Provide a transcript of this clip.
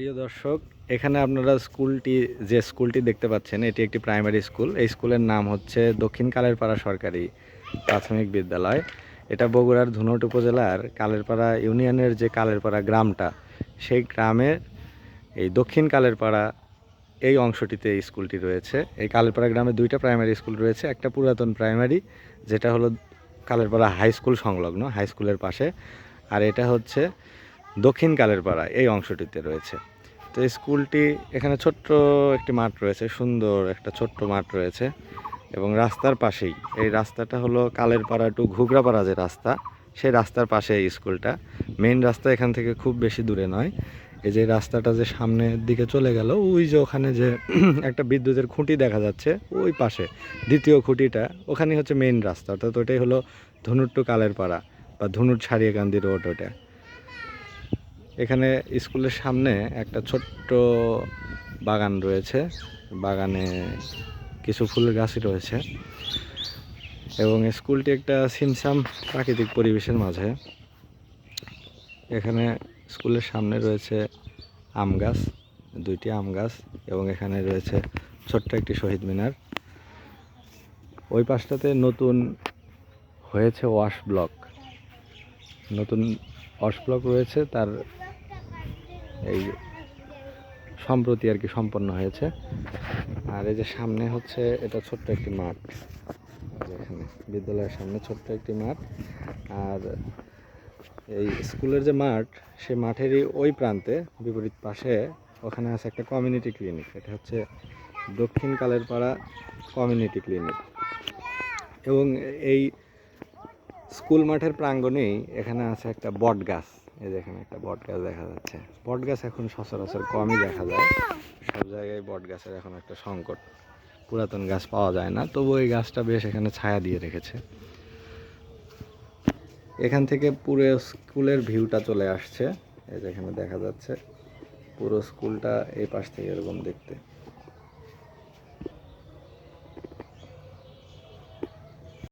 প্রিয় দর্শক, এখানে আপনারা স্কুলটি, যে স্কুলটি দেখতে পাচ্ছেন, এটি একটি প্রাইমারি স্কুল। এই স্কুলের নাম হচ্ছে দক্ষিণ কালেরপাড়া সরকারি প্রাথমিক বিদ্যালয়। এটা বগুড়ার ধুনট উপজেলার কালেরপাড়া ইউনিয়নের যে কালেরপাড়া গ্রামটা, সেই গ্রামের এই দক্ষিণ কালেরপাড়া এই অংশটিতে এই স্কুলটি রয়েছে। এই কালেরপাড়া গ্রামে দুইটা প্রাইমারি স্কুল রয়েছে, একটা পুরাতন প্রাইমারি, যেটা হলো কালেরপাড়া হাই স্কুল সংলগ্ন, হাই স্কুলের পাশে। আর এটা হচ্ছে দক্ষিণ কালেরপাড়া এই অংশটিতে রয়েছে। তো এই স্কুলটি এখানে ছোট্ট একটি মাঠ রয়েছে, সুন্দর একটা ছোট্ট মাঠ রয়েছে এবং রাস্তার পাশেই, এই রাস্তাটা হলো কালের কালেরপাড়া টু ঘুগরাপাড়া যে রাস্তা, সেই রাস্তার পাশে এই স্কুলটা। মেইন রাস্তা এখান থেকে খুব বেশি দূরে নয়। এই যে রাস্তাটা যে সামনের দিকে চলে গেল, ওই যে ওখানে যে একটা বিদ্যুতের খুঁটি দেখা যাচ্ছে, ওই পাশে, দ্বিতীয় খুঁটিটা, ওখানেই হচ্ছে মেন রাস্তা। অর্থাৎ ওটাই হলো ধনুর টু কালেরপাড়া বা ধনুর ছাড়িয়াকান্দি রোড ওটা। এখানে স্কুলের সামনে একটা ছোট্ট বাগান রয়েছে। বাগানে কিছু ফুলের গাছই রয়েছে এবং স্কুলটি একটা সিমসাম প্রাকৃতিক পরিবেশের মাঝে। এখানে স্কুলের সামনে রয়েছে আম গাছ, দুইটি আম গাছ এবং এখানে রয়েছে ছোট্ট একটি শহীদ মিনার। ওই পাশটাতে নতুন হয়েছে ওয়াশ ব্লক। নতুন ওয়াশ ব্লক রয়েছে, তার এই সম্প্রতি আর কি সম্পন্ন হয়েছে। আর এই যে সামনে হচ্ছে, এটা ছোট্ট একটি মাঠ। এখানে, বিদ্যালয়ের সামনে ছোট্ট একটি মাঠ। আর এই স্কুলের যে মাঠ সেই মাঠেরই ওই প্রান্তে, বিপরীত পাশে, ওখানে আছে একটা কমিউনিটি ক্লিনিক এটা হচ্ছে দক্ষিণ কালের পাড়া কমিউনিটি ক্লিনিক এবং এই স্কুল মাঠের প্রাঙ্গণেই এখানে আছে একটা বট গাছ। এই যে এখানে একটা বট গাছ দেখা যাচ্ছে। বট গাছ এখন সচরাচর কমই দেখা যায়। সব জায়গায় বট গাছের এখন একটা সংকট। পুরাতন গাছ পাওয়া যায় না তবু এই গাছটা বেশ এখানে ছায়া দিয়ে রেখেছে। এখান থেকে পুরো স্কুলের ভিউটা চলে আসছে। এই যেখানে দেখা যাচ্ছে। পুরো স্কুলটা এই পাশ থেকে এরকম দেখতে।